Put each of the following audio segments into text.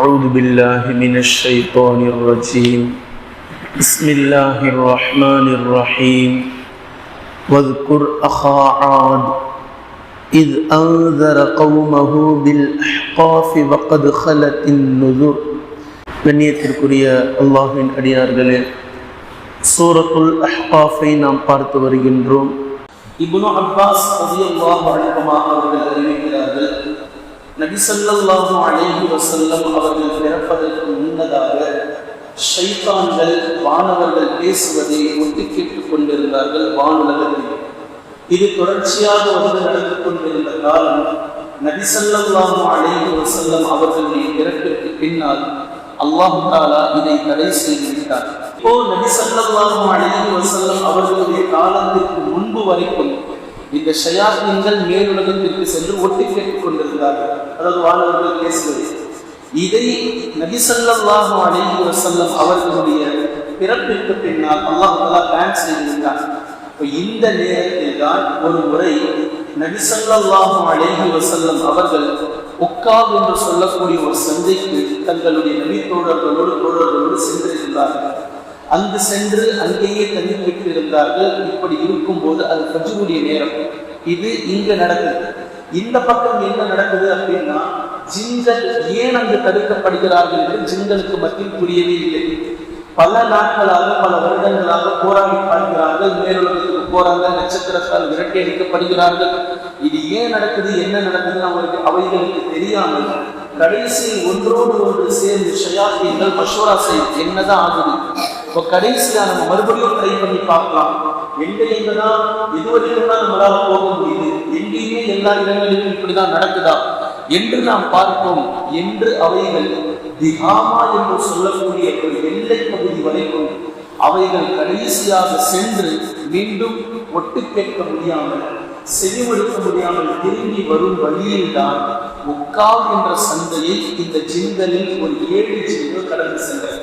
أعوذ بالله من الشيطان الرجيم بسم الله الرحمن الرحيم واذكر أخا عاد إذ أنذر قومه بالأحقاف وقد خلت النذر கண்ணியத்திற்குரிய அல்லாஹின் அடியார்களே சூரத்துல் அஹ்காஃபை நாம் பார்த்து வருகின்றோம் இப்னு அப்பாஸ் ரலியல்லாஹு அன்ஹுமா அவர்கள் அறிவிக்கிறார்கள் நபி அலேஹி வசல்லம் அவர்கள் பிறப்பதற்கு முன்னதாக ஷைத்தான்கள் வானவர்கள் பேசுவதை ஒட்டி கேட்டுக் கொண்டிருந்தார்கள் வானுலகத்தில். இது தொடர்ச்சியாக வந்து நடந்து கொண்டிருந்த காலம் நபி அலேஹி வசல்லம் அவர்களுடைய பிறப்பிற்கு பின்னால் அல்லாஹ் தாலா இதை தடை செய்து விட்டார். இப்போ நபி அலேஹி வசல்லம் அவர்களுடைய காலத்திற்கு முன்பு வரைக்கும் இந்த ஷயாத்தீன்கள் மேலுலகத்திற்கு சென்று ஒட்டி கேட்டுக் கொண்டிருந்தார்கள் அதாவது வானவர்கள் பேசுவது. இதை நபி ஸல்லல்லாஹு அலைஹி அவர்களுடைய பிறப்பிற்கு பின்னால் அல்லாஹ் பேன் செய்திருந்தார் இப்போ இந்த நேரத்தில் தான் ஒரு முறை நபி ஸல்லல்லாஹு வசல்லம் அவர்கள் உக்காவ் என்று சொல்லக்கூடிய ஒரு சந்தைக்கு தங்களுடைய நபி தோழர்களோடு தோழர்களோடு சென்றிருந்தார்கள். அங்கு சென்று அங்கேயே தங்கி விட்டு இருந்தார்கள் இப்படி இருக்கும்போது அது ஃபஜ்ருடைய நேரம். இது இங்கு நடக்குது. இந்த பக்கம் என்ன நடக்குது அப்படின்னா ஜின்கள் ஏன் அங்கு தடுக்கப்படுகிறார்கள் என்று ஜின்களுக்கு மத்தியில் புரியவே இல்லை. பல நாட்களாக பல வருடங்களாக போராடி பார்க்கிறார்கள். மேலுலகத்துக்கு போறாங்க நட்சத்திரத்தால் விரட்டி அடிக்கப்படுகிறார்கள். இது ஏன் நடக்குது என்ன நடக்குதுன்னு அவருக்கு அவைகளுக்கு தெரியாமல் கடைசி ஒன்றோடு ஒன்று சேர்ந்து ஷயாத்தீன்கள் மஷோரா செய்யும். என்னதான் ஆகுது? இப்போ கடைசியா நம்ம மறுபடியும் ட்ரை பண்ணி பார்க்கலாம். எங்க எங்கதான் இதுவரைக்கும் தான் நம்மளால போக முடியுது. எங்கேயுமே எல்லா இடங்களிலும் இப்படிதான் நடக்குதா? என்று நாம் பார்ப்போம். என்று அவைகள் திகாமா என்று சொல்லக்கூடிய ஒரு எல்லை பகுதி வரைக்கும் அவைகள் கடைசியாக சென்று மீண்டும் ஒட்டு கேட்க முடியாமல் செவிமடுக்க முடியாமல் திரும்பி வரும் வழியில்தான் முக்கால் என்ற சந்தையை இந்த ஜிங்கலில் ஒரு ஏழு ஜின்கள் கடந்து சென்றது.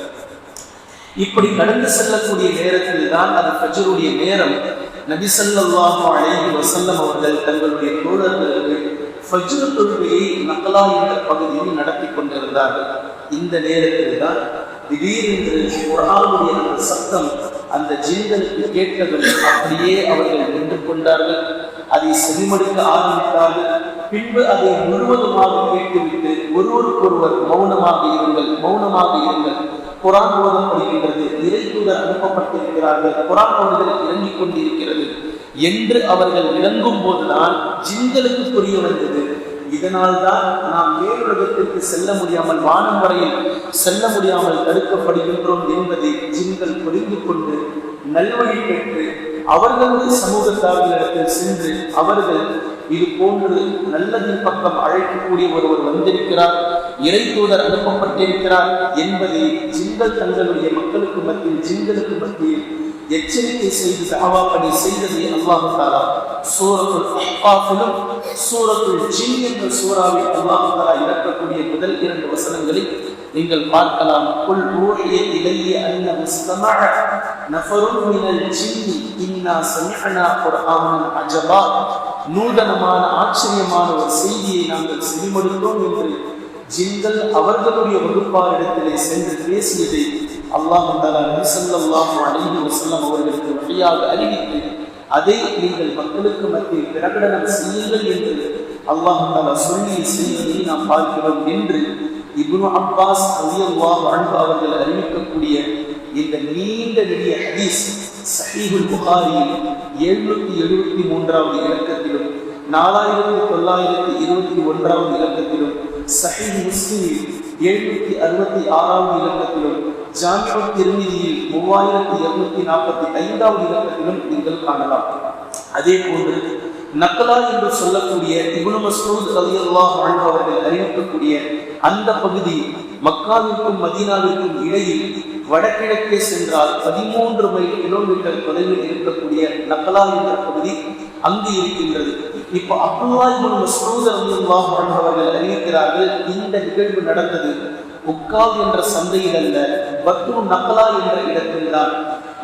இப்படி கடந்து செல்லக்கூடிய நேரத்தில் தான் அது ஃபஜ்ருடைய நேரம். நபி ஸல்லல்லாஹு அலைஹி வஸல்லம் அவர்கள் தங்களுடைய தோழர்களுக்கு ஃபஜ்ரு தொழுகையை நகலா என்ற பகுதியில் நடத்தி கொண்டிருந்தார்கள். இந்த நேரத்தில் தான் திடீரென்று குரானுடைய அந்த சத்தம் அந்த ஜின்களுக்கு கேட்டதும் அப்படியே அவர்கள் நின்று கொண்டார்கள். அதை செவிமடுக்க ஆரம்பித்தார்கள். பின்பு அதை முழுவதுமாக கேட்டுவிட்டு ஒருவருக்கொருவர் மௌனமாக இருங்கள் மௌனமாக இருங்கள். குரான் ஓதப்படுகின்றது இறைத்தூதர் அனுப்பப்பட்டிருக்கிறார்கள். குரான் ஓதுதல் இறங்கிக் கொண்டிருக்கிறது. என்று அவர்கள் விளங்கும் போதுதான் ஜின்களுக்கு புரிய வந்தது. இதனால் தான் நாம் மேலுலகத்திற்கு செல்ல முடியாமல் வானம் வரையில் செல்ல முடியாமல் தடுக்கப்படுகின்றோம் என்பதை ஜின்கள் புரிந்து கொண்டு நல்வழி பெற்று அவர்களது சமூகத்தார்களிடத்தில் சென்று அவர்கள் இது போன்று நல்லதின் பக்கம் அழைக்கக்கூடிய ஒருவர் வந்திருக்கிறார். இறை தூதர் அனுப்பப்பட்டிருக்கிறார் என்பதை ஜின்கள் தங்களுடைய மக்களுக்கு மத்தியில் ஜின்களுக்கு மத்தியில் எச்சரிக்கை செய்து தாவா பணி செய்ததை அல்லாஹு தாலா சூரத்துல் அஹ்காஃபிலும் சூரத்துல் ஜின் என்ற சூறாவை அல்லாஹு தாலா இறக்கக்கூடிய முதல் இரண்டு வசனங்களை நீங்கள் பார்க்கலாம். குல் ஊழிய இலைய அன்ன முஸ்தமஅ நஃபருன் மினல் ஜின்னி இன்னா சமிஅனா குர்ஆனன் அஜபா. நூதனமான ஆச்சரியமான ஒரு செய்தியை நாங்கள் செவிமடுத்தோம் என்று ஜின்கள் அவர்களுடைய வகுப்பாரிடத்திலே சென்று பேசியதை அல்லாஹ் தலா நபிசல்லாஹு அலைஹி வஸல்லம் அவர்களுக்கு வழியாக அறிவித்து அதை நீங்கள் மக்களுக்கு மத்தியில் பிரகடனம் செய்யுங்கள் என்று அல்லாஹ் தலா சொல்லி செய்வதை நாம் பார்க்கிறோம் என்று இப்னு அப்பாஸ் ரலியல்லாஹு அன்ஹு அவர்கள் அறிவிக்கக்கூடிய இந்த நீண்ட நெடிய ஹதீஸ் சஹீஹுல் புகாரியில் எழுநூத்தி எழுபத்தி மூன்றாவது இலக்கத்திலும் நாலாயிரத்தி தொள்ளாயிரத்தி இருபத்தி ஒன்றாவது இலக்கத்திலும் சஹீஹ் முஸ்லிமில் எழுநூத்தி அறுபத்தி ஆறாவது இலக்கத்திலும் ஜாமியா திருமதியில் மூவாயிரத்தி இருநூத்தி நாற்பத்தி ஐந்தாவது இலக்கத்திலும் நீங்கள் காணலாம். அதே போன்று நக்கலா என்று சொல்லக்கூடிய இப்னு மசூத் ரலியல்லாஹு அன்ஹு அவர்கள் அறிவிக்கக்கூடிய அந்த பகுதி மக்காவிற்கும் மதீனாவிற்கும் இடையில் வடகிழக்கே சென்றால் பதிமூன்று மைல் கிலோமீட்டர் தொலைவில் இருக்கக்கூடிய நக்கலா என்ற பகுதி அங்கு இருக்கின்றது. இப்போ அப்துல்லாஹிபுல் மஸ்ரூத் அவர்கள் அறிவிக்கிறார்கள் இந்த நிகழ்வு நடந்தது உக்கால் என்ற சந்தையில் அல்ல பத்து நக்கலா என்ற இடத்தில் தான்.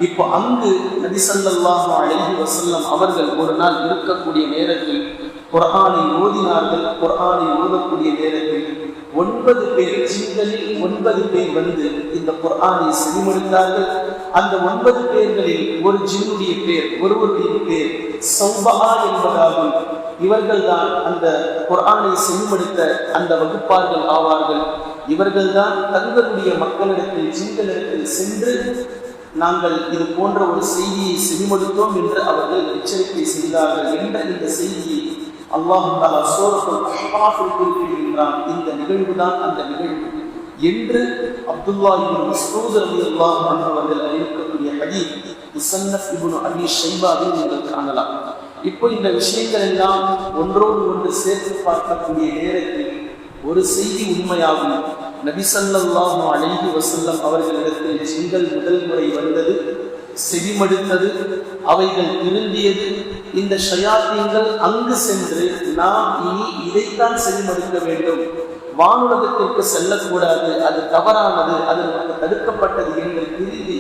இப்போ அங்கு நபிசல்லாஹு அழகி வசல்லம் அவர்கள் ஒரு நாள் இருக்கக்கூடிய நேரத்தில் குரானை ஓதினார்கள். குர்ஆனை ஓதக்கூடிய நேரத்தில் ஒன்பது பேர் ஜின்களில் ஒன்பது பேர் வந்து இந்த குரானை செவிமடுத்தார்கள். அந்த ஒன்பது பேர்களில் ஒரு ஜின்னுடைய பேர் ஒருவருடைய பேர் சௌபா என்பதாகும். இவர்கள்தான் அந்த குரானை செம்படுத்த அந்த வகுப்பார்கள் ஆவார்கள். இவர்கள்தான் தங்களுடைய மக்களிடத்தில் ஜின்களிடத்தில் சென்று நாங்கள் இது போன்ற ஒரு செய்தியை செவிமடுத்தோம் என்று அவர்கள் எச்சரிக்கை செய்தார்கள் என்ற இந்த செய்தியை அல்லாஹ் குறிப்பிடுகின்றான். இந்த நிகழ்வு தான் அந்த நிகழ்வு. என்று அப்துல்லா இப்னு மஸ்ஊத் ரலியல்லாஹு அன்ஹு அவர்கள் அறிவிக்கக்கூடிய ஹதீஸ் முஸன்னஃப் இப்னு அபி ஷைபாவில் நீங்கள் காணலாம். இப்போ இந்த விஷயங்கள் எல்லாம் ஒன்றோடு ஒன்று சேர்த்து பார்க்கக்கூடிய நேரத்தில் ஒரு செய்தி உண்மையாகும். நபிசல்லாஹு அழகி வசல்லம் அவர்களிடத்தில் ஜிங்கள் முதல் முறை வந்தது செவிமடுத்தது அவைகள் திருந்தியது இந்த ஷயாத்தீங்கள் அங்கு சென்று நாம் இனி இதைத்தான் செவிமடுக்க வேண்டும். வானுலகத்திற்கு செல்லக்கூடாது அது தவறானது அது நமக்கு தடுக்கப்பட்டது என்று திருந்தி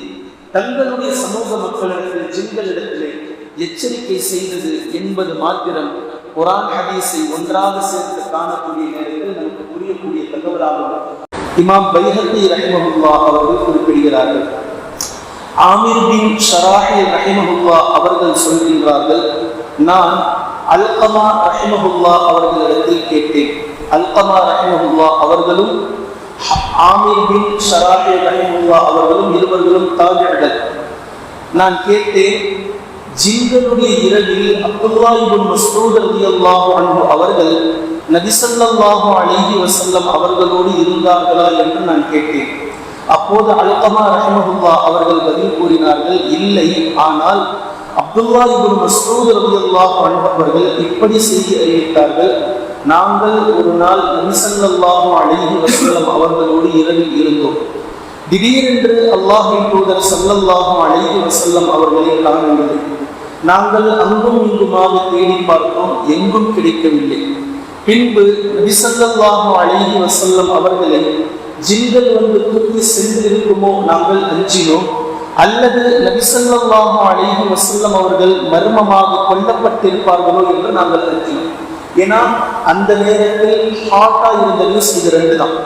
தங்களுடைய சமூக மக்களிடத்தில் ஜிங்களிடத்திலே எச்சரிக்கை செய்தது என்பது மாத்திரம் குரான் ஹதீஸை ஒன்றாக சேர்த்து காணக்கூடிய நேரத்தில் நமக்கு புரியக்கூடிய தகவலாகும் இமாம் பைஹத்தி ரஹிமஹுல்லா அவர்கள் குறிப்பிடுகிறார்கள். ஆமிர் பின் ஷராஹி ரஹிமஹுல்லா அவர்கள் சொல்கின்றார்கள் நான் அல்கமா ரஹிமஹுல்லா அவர்களிடத்தில் கேட்டேன். அல்கமா ரஹிமஹுல்லா அவர்களும் ஆமீர் பின் ஷராஹி ரஹிமஹுல்லா அவர்களும் இருவர்களும் தாஜர்கள் நான் கேட்டேன் ஜிங்களுடைய இரவில் அப்துல்லா இப்னு மஸ்ஊத் ரலியல்லாஹு அன்ஹு அவர்கள் நபிசல்லாஹு ஸல்லல்லாஹு அலைஹி வஸல்லம் அவர்களோடு இருந்தார்களா என்று நான் கேட்டேன். அப்போது அல்கமா ரஹ்மஹுல்லா அவர்கள் பதில் கூறினார்கள் இல்லை ஆனால் அப்துல்லா இப்னு மஸ்ஊத் ரலியல்லாஹு அவர்கள் இப்படி செய்தி அறிவித்தார்கள். நாங்கள் ஒரு நாள் நபி அழகி வசல்லம் அவர்களோடு இரவில் இருந்தோம். திடீரென்று அல்லாஹின் தூதர் சல்லல்லாஹும் அழகி வசல்லம் அவர்களை காணவில்லை நாங்கள் அங்கும் இங்குமாக தேடி பார்த்தோம் எங்கும் கிடைக்கவில்லை. பின்பு நபிசல்லாஹு அழகி வசல்லம் அவர்களை ஜின்கள் வந்து தூக்கி சென்றிருக்குமோ? நாங்கள் அஞ்சினோம். அல்லது நபிசல்லாஹு அலைஹி வசல்லம் அவர்கள் மர்மமாக கொல்லப்பட்டிருப்பார்களோ என்று நாங்கள் நினைக்கிறோம். ஏன்னா அந்த நேரத்தில் ஹாட்டா இருந்த நியூஸ் இது ரெண்டு தான்.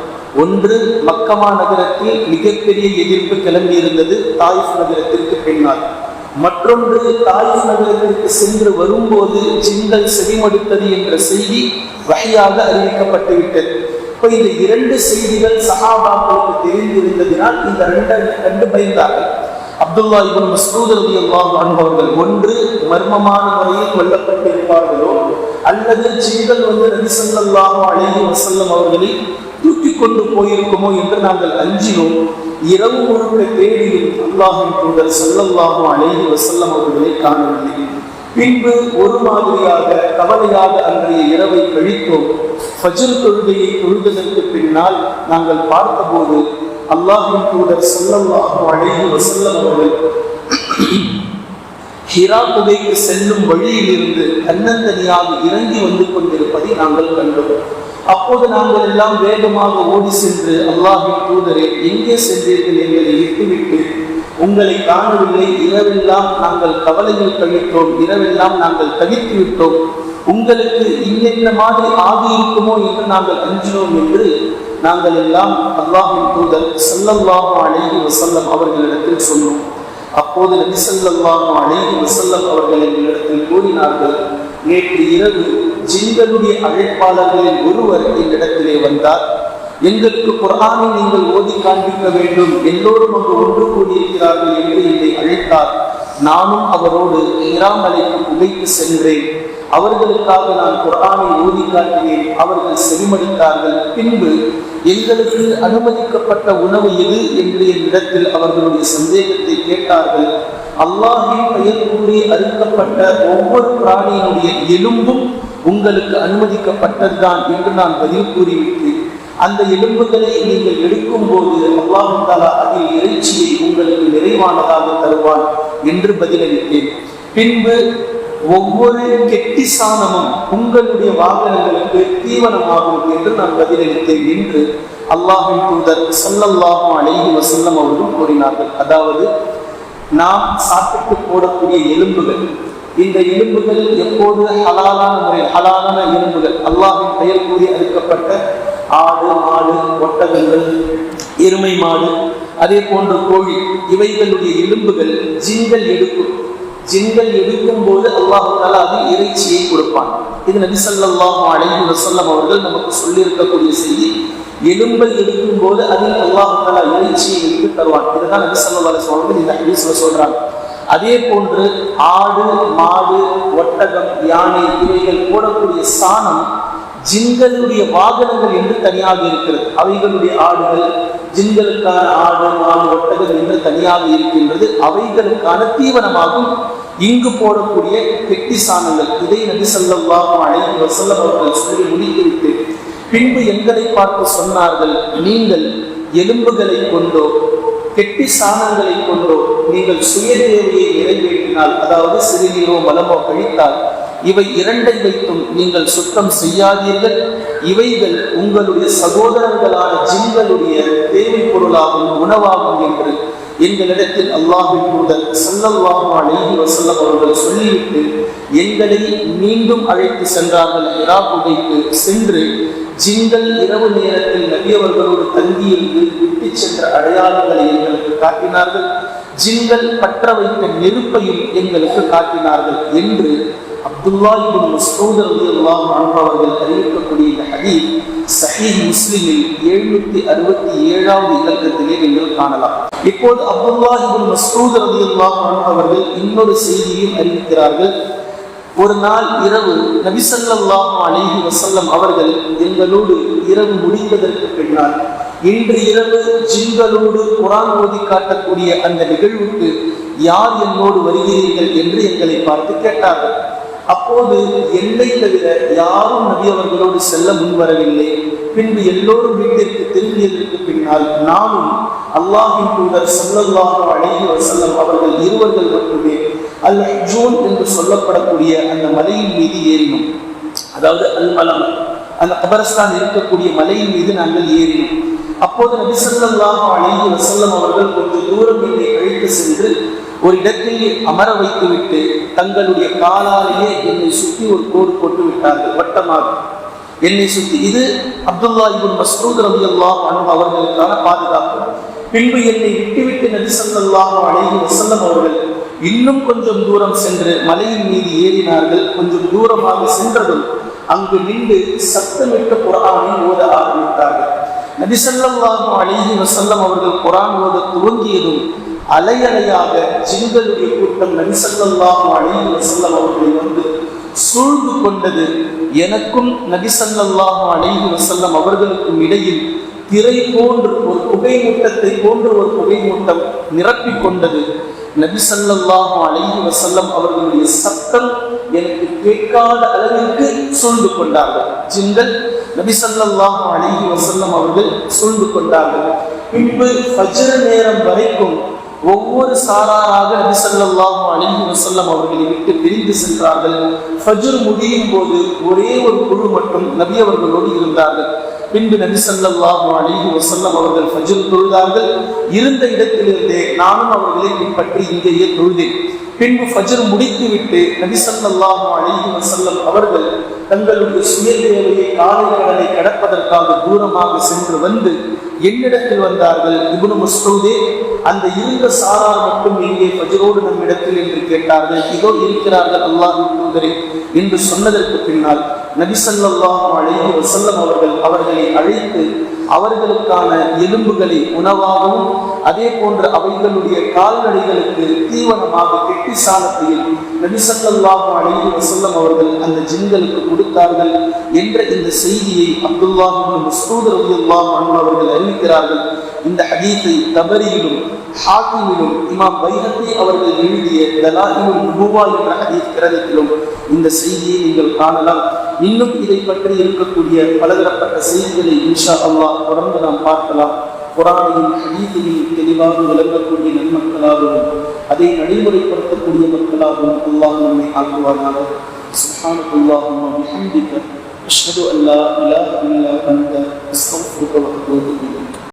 ஒன்று மக்கமா நகரத்தில் மிகப்பெரிய எதிர்ப்பு கிளம்பி இருந்தது தாயிஃப் நகரத்திற்கு பின்னால். மற்றொன்று தாயிஃப் நகரத்திற்கு சென்று வரும்போது ஜின்கள் செவிமடுத்தது என்ற செய்தி வகையாக அறிவிக்கப்பட்டு விட்டது. இப்போ இந்த இரண்டு செய்திகள் சகாபாக்களுக்கு தெரிந்திருந்ததினால் இந்த ரெண்டு கண்டு பயந்தார்கள் அப்துல்லா இவன் மஸ்ரூத் அலி அல்லாஹ் அவர்கள் ஒன்று மர்மமான முறையில் கொல்லப்பட்டிருப்பார்களோ அல்லது ஜின்கள் வந்து நபி ஸல்லல்லாஹு அலைஹி வசல்லம் அவர்களை தூக்கி கொண்டு போயிருக்குமோ என்று நாங்கள் அஞ்சினோம். இரவு முழுக்க தேடியும் அல்லாஹின் தூதர் ஸல்லல்லாஹு அலைஹி வசல்லம் அவர்களை காணவில்லை. பின்பு ஒரு மாதிரியாக கவலையாக அன்றைய இரவை கழித்தோம். ஃபஜ்ர் தொழுகையை தொழுததற்கு பின்னால் நாங்கள் பார்த்தபோது அல்லாஹின் தூதர் ஸல்லல்லாஹு அலைஹி வஸல்லம் அவர்கள் ஹிரா குகைக்கு செல்லும் வழியிலிருந்து தன்னந்தனியாக இறங்கி வந்து கொண்டிருப்பதை நாங்கள் கண்டோம். அப்போது நாங்கள் எல்லாம் வேகமாக ஓடி சென்று அல்லாஹின் தூதரை எங்கே சென்றீர்கள் எங்களை விட்டுவிட்டு உங்களை காணவில்லை இரவெல்லாம் நாங்கள் கவலையில் கழித்தோம் இரவெல்லாம் நாங்கள் தகித்து விட்டோம். உங்களுக்கு இன்னென்ன மாதிரி ஆகியிருக்குமோ என்று நாங்கள் அஞ்சினோம் என்று நாங்கள் எல்லாம் அல்லாஹின் தூதர் ஸல்லல்லாஹு அழகி வசல்லம் அவர்களிடத்தில் சொன்னோம். அப்போது நபி ஸல்லல்லாஹு அலைஹி வஸல்லம் அவர்கள் எங்களிடத்தில் கூறினார்கள் நேற்று இரவு ஜிங்களுடைய அழைப்பாளர்களில் ஒருவர் எங்களிடத்திலே வந்தார். எங்களுக்கு குரானை நீங்கள் ஓதி காண்பிக்க வேண்டும். எல்லோரும் அங்கு ஒன்று கூடியிருக்கிறார்கள் என்று என்னை அழைத்தார். நானும் அவரோடு இராமலைக்கு உதைத்து சென்றேன். அவர்களுக்காக நான் குரானை ஓதி காட்டினேன். அவர்கள் செவிமடித்தார்கள். பின்பு எங்களுக்கு அனுமதிக்கப்பட்ட உணவு எது என்று என்னிடத்தில் அவர்களுடைய சந்தேகத்தை கேட்டார்கள். அல்லாஹின் பெயர் கூறி அறுக்கப்பட்ட ஒவ்வொரு பிராணியினுடைய எலும்பும் உங்களுக்கு அனுமதிக்கப்பட்டதுதான் என்று நான் பதில் கூறிவிட்டேன். அந்த எலும்புகளை நீங்கள் எடுக்கும் போது அல்லாஹு தாலா அதில் இறைச்சியை உங்களுக்கு நிறைவானதாக தருவான் என்று பதிலளித்தேன். பின்பு ஒவ்வொரு கெட்டிசானமும் உங்களுடைய வாகனங்களுக்கு தீவனமாகும் என்று நான் பதிலளித்தேன் என்று அல்லாஹின் தூதர் சல்லல்லாஹும் அழகி வசல்லம் அவர்கள் கூறினார்கள். அதாவது நாம் சாப்பிட்டு போடக்கூடிய எலும்புகள் இந்த எலும்புகள் எப்போது ஹலாலான முறையில் ஹலாலான எலும்புகள் அல்லாஹின் பெயர் கூறி அறுக்கப்பட்ட ஆடு மாடு ஒட்டகங்கள் எருமை மாடு அதே போன்ற கோழி இவைகளுடைய எலும்புகள் ஜின்கள் எடுக்கும். ஜின்கள் எடுக்கும் போது அல்லாஹு தாலா அது இறைச்சியை கொடுப்பான். இது நபி ஸல்லல்லாஹு அலைஹி வஸல்லம் அவர்கள் நமக்கு சொல்லியிருக்கக்கூடிய செய்தி. எலும்பை எடுக்கும் போது அதில் அல்லாஹு தாலா இறைச்சியை எடுத்து தருவான். இதுதான் நபி ஸல்லல்லாஹு அலைஹி இந்த ஹதீஸ்ல சொல்றாங்க. அதே போன்று ஆடு மாடு ஒட்டகம் யானை இவைகள் போடக்கூடிய சாணம் ஜின்களுடைய வாகனங்கள் என்று தனியாக இருக்கிறது. அவைகளுடைய ஆடுகள் ஜின்களுக்கான ஆடு மாடு ஒட்டகம் என்று தனியாக இருக்கின்றது. அவைகளுக்கான தீவனமாகும் இங்கு போடக்கூடிய கெட்டி சாணங்கள் இதை நபி ஸல்லல்லாஹு அழைத்து வஸல்லம் அவர்கள் சொல்லி முடித்துவிட்டு பின்பு எங்களை பார்த்து சொன்னார்கள் நீங்கள் எலும்புகளை கொண்டோ கெட்டி சாணங்களை கொண்டோ நீங்கள் சுய தேவையை நிறைவேற்றினால் அதாவது சிறுநீரோ மலமோ கழித்தால் இவை இரண்டை வைத்தும் நீங்கள் சுத்தம் செய்யாதீர்கள். இவைகள் உங்களுடைய சகோதரர்களான ஜிங்களுடைய தேவை பொருளாகும் உணவாகும் என்று எங்களிடத்தில் அல்லாஹின் தூதர் ஸல்லல்லாஹு அலைஹி வஸல்லம் அவர்கள் சொல்லிவிட்டு எங்களை மீண்டும் அழைத்து சென்றார்கள். இரா புகைக்கு சென்று ஜிங்கள் இரவு நேரத்தில் நபியவர்களோடு தங்கியிருந்து விட்டு சென்ற அடையாளங்களை எங்களுக்கு காட்டினார்கள். ஜிங்கள் பற்ற வைத்த நெருப்பையும் எங்களுக்கு காட்டினார்கள் என்று அப்துல்லா இப்னு மஸ்ஊத் ரலியல்லாஹு அன்ஹு அவர்கள் அறிவிக்கக்கூடிய இந்த ஹதீஸ் சஹீஹ் முஸ்லிமில் எழுநூத்தி அறுபத்தி ஏழாவது இலக்கத்திலே நீங்கள் காணலாம். இப்போது அப்துல்லா இப்னு மஸ்ஊத் ரலியல்லாஹு அன்ஹு அவர்கள் இன்னொரு செய்தியையும் அறிவிக்கிறார்கள். ஒரு நாள் இரவு நபிசல்லாஹு அலைஹி வசல்லம் அவர்கள் எங்களோடு இரவு முடிந்ததற்கு பின்னால் இன்று இரவு ஜிங்களோடு குரான் ஓதி காட்டக்கூடிய அந்த நிகழ்வுக்கு யார் என்னோடு வருகிறீர்கள் என்று எங்களை பார்த்து கேட்டார்கள். அப்போது என்னை தவிர யாரும் நபி அவர்களோடு செல்ல முன்வரவில்லை. பின்பு எல்லோரும் வீட்டிற்கு திரும்பியதற்கு பின்னால் நானும் அல்லாஹின் தூதர் சொல்லல்லாக அலைஹி வஸல்லம் அவர்கள் இருவர்கள் மட்டுமே அல் ஜூன் என்று சொல்லப்படக்கூடிய அந்த மலையின் மீது ஏறினோம். அதாவது அல் மலம் அந்த கபரஸ்தான் இருக்கக்கூடிய மலையின் மீது நாங்கள் ஏறினோம். அப்போது நபி ஸல்லல்லாஹு வசல்லம் அவர்கள் கொஞ்சம் தூரம் என்னை அழைத்து சென்று ஒரு இடத்தில் அமர வைத்துவிட்டு தங்களுடைய காலாலேயே என்னை சுற்றி ஒரு கோடு போட்டு விட்டார்கள் வட்டமாக. என்னை சுற்றி இது அப்துல்லா இபுன் மஸ்ரூத் ரலியல்லாஹு அன்ஹு அவர்களுக்கான பாதுகாப்பு. பின்பு என்னை விட்டுவிட்டு நபி அழகி வசல்லம் அவர்கள் இன்னும் கொஞ்சம் தூரம் சென்று மலையின் மீது ஏறினார்கள் கொஞ்சம் தூரமாக சென்றதும் அங்கு நின்று சத்தமிட்டு குரானை ஓத ஆரம்பித்தார்கள். நபிசல்லாஹு அலிஹி வசல்லம் அவர்கள் குரான் ஓத துவங்கியதும் அலையலையாக ஜின்களுடைய கூட்டம் நபிசல்லாஹு அலிஹி வசல்லம் அவர்களை வந்து சூழ்ந்து கொண்டது எனக்கும் நபிசல்லாஹு அலிஹி வசல்லம் அவர்களுக்கும் இடையில் திரை போன்று ஒரு புகை மூட்டத்தை போன்று ஒரு புகை மூட்டம் நிரப்பிக் கொண்டது. நபிசல்லாஹு அலிஹி வசல்லம் அவர்களுடைய சத்தம் எனக்கு கேட்காத அளவிற்கு சூழ்ந்து கொண்டார்கள். ஜின்கள் நபி ஸல்லல்லாஹு வசல்லம் அவர்கள் சூழ்ந்து கொண்டார்கள். பின்பு ஃபஜ்ர நேரம் வரைக்கும் ஒவ்வொரு சாராராக நபி ஸல்லல்லாஹு வசல்லம் அவர்களை விட்டு பிரிந்து சென்றார்கள். ஃபஜ்ர் முடியும் போது ஒரே ஒரு குழு மட்டும் நபி அவர்களோடு இருந்தார்கள். பின்பு நபி ஸல்லல்லாஹு அலிஹி வசல்லம் அவர்கள் ஃபஜ்ர் தொழுதார்கள். இருந்த இடத்திலிருந்தே நானும் அவர்களை பின்பற்றி இங்கேயே தொழுதேன். பின்பு ஃபஜ்ர் முடித்துவிட்டு நபி ஸல்லல்லாஹு அலிஹி வசல்லம் அவர்கள் தங்களுடைய சுய தேவையை காலை கடனை கடப்பதற்காக தூரமாக சென்று வந்து என்னிடத்தில் வந்தார்கள். இபுனு மஸ்ஊதே அந்த இருந்த சாரார் மட்டும் இங்கே ஃபஜ்ரோடு நம்மிடத்தில் என்று கேட்டார்கள். இதோ இருக்கிறார்கள் அல்லாஹ் தூதரே என்று சொன்னதற்கு பின்னால் நபிசல்லாஹும் அழகி வசல்லம் அவர்கள் அவர்களை அழைத்து அவர்களுக்கான எலும்புகளை உணவாகவும் அதே போன்று அவைகளுடைய கால்நடைகளுக்கு தீவனமாக கெட்டி சாணத்தையும் நபிசல்லாஹும் அழகி வசல்லம் அவர்கள் அந்த ஜின்களுக்கு கொடுத்தார்கள் என்ற இந்த செய்தியை அப்துல்லாஹும் இப்னு மஸ்ஊத் அவர்கள் அறிவிக்கிறார்கள். இந்த ஹதீத்தை தபரியிலும் ஹாக்கிமிலும் இமாம் பைஹத்தி அவர்கள் எழுதிய தலாயிலும் நுபுவா என்ற ஹதீஸ் கிரகத்திலும் இந்த செய்தியை நீங்கள் காணலாம். இன்னும் இதை பற்றி இருக்கக்கூடிய பலதரப்பட்ட செய்திகளை இன்ஷா அல்லாஹ் தொடர்ந்து நாம் பார்க்கலாம் குரானையும் ஹதீஸையும் தெளிவாக விளங்கக்கூடிய நன்மக்களாகவும் அதை நடைமுறைப்படுத்தக்கூடிய மக்களாகவும் அல்லாஹ் நம்மை ஆக்குவானாக سبحانك اللهم وبحمدك أشهد أن لا إله إلا أنت أستغفرك وأتوب إليك